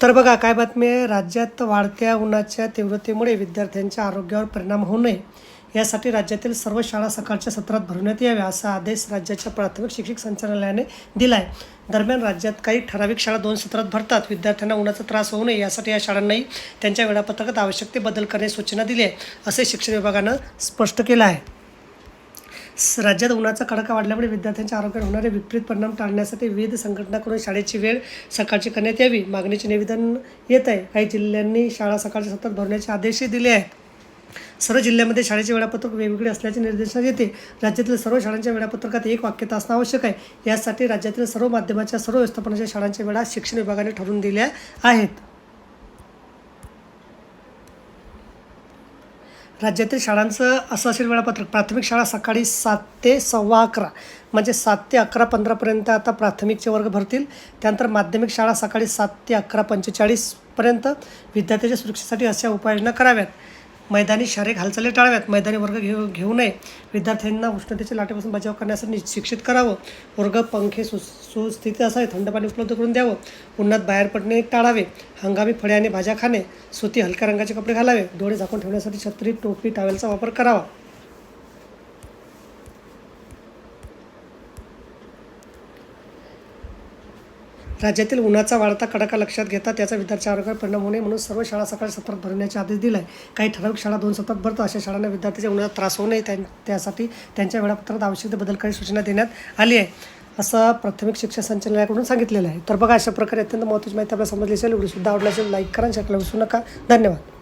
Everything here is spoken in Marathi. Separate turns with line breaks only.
तर बघा काय बातमी आहे? राज्यात वाढत्या उन्हाच्या तीव्रतेमुळे विद्यार्थ्यांच्या आरोग्यावर परिणाम होऊ नये यासाठी राज्यातील सर्व शाळा सकाळच्या सत्रात भरवण्यात याव्या असा आदेश राज्याच्या प्राथमिक शिक्षक संचालनालयाने दिला आहे दरम्यान राज्यात काही ठराविक शाळा दोन सत्रात भरतात. विद्यार्थ्यांना उन्हाचा त्रास होऊ नये यासाठी या शाळांनाही त्यांच्या वेळापत्रकात आवश्यक ते बदल करण्याची सूचना दिली आहे असे शिक्षण विभागानं स्पष्ट केलं आहे. राज्यात उन्हाचा कडका वाढल्यामुळे विद्यार्थ्यांच्या आरोग्यावर होणारे विपरीत परिणाम टाळण्यासाठी विविध संघटनाकडून शाळेची वेळ सकाळची करण्यात यावी मागणीचे निवेदन येत आहे. काही जिल्ह्यांनी शाळा सकाळच्या सत्रात भरण्याचे आदेशही दिले आहेत. सर्व जिल्ह्यामध्ये शाळेचे वेळापत्रक वेगवेगळे असल्याचे निर्देश येते. राज्यातील सर्व शाळांच्या वेळापत्रकात एक वाक्यता असणं आवश्यक आहे. यासाठी राज्यातील सर्व माध्यमाच्या सर्व व्यवस्थापनाच्या शाळांच्या वेळा शिक्षण विभागाने ठरवून दिल्या आहेत. राज्यातील शाळांचं असं असेल वेळापत्रक प्राथमिक शाळा सकाळी सात ते सव्वा अकरा म्हणजे सात ते अकरा पंधरापर्यंत आता प्राथमिकचे वर्ग भरतील. त्यानंतर माध्यमिक शाळा सकाळी सात ते अकरा पंचेचाळीसपर्यंत विद्यार्थ्याच्या सुरक्षेसाठी अशा उपाययोजना कराव्यात. मैदानी शारीरिक हालचाली टाळाव्यात. मैदानी वर्ग घेऊ घेऊ नये. विद्यार्थ्यांना उष्णतेच्या लाटेपासून बचाव करण्यासाठी शिक्षित करावं. वर्ग पंखे सु सुस्थिती असावे थंड पाणी उपलब्ध करून द्यावं. उन्हात बाहेर पडणे टाळावे. हंगामी फळे आणि भाज्या खाणे. सुती हलक्या रंगाचे कपडे घालावे. डोळे झाकून ठेवण्यासाठी छत्री टोपी टावेलचा वापर करावा. राज्यातील उन्हाचा वाढता कडाका लक्षात घेता त्याचा विद्यार्थी आरोग्यावर परिणाम होऊ नये म्हणून सर्व शाळा सकाळी सत्रात भरण्याचे आदेश दिला आहे काही ठराविक शाळा दोन सत्रात भरतो अशा शाळांना विद्यार्थ्यांच्या उन्हाचा त्रास होऊ नये. त्यां त्यासाठी त्यांच्या वेळापत्रात आवश्यक ते बदल करण्याची सूचना देण्यात आली आहे. असं प्राथमिक शिक्षण संचालनालयाकडून सांगितलेलं आहे. तर बघा अशा प्रकारे अत्यंत महत्त्वाची माहिती आपल्याला समजली असेल. व्हिडिओ सुद्धा आवडला असेल लाईक करा आणि विसरू नका. धन्यवाद.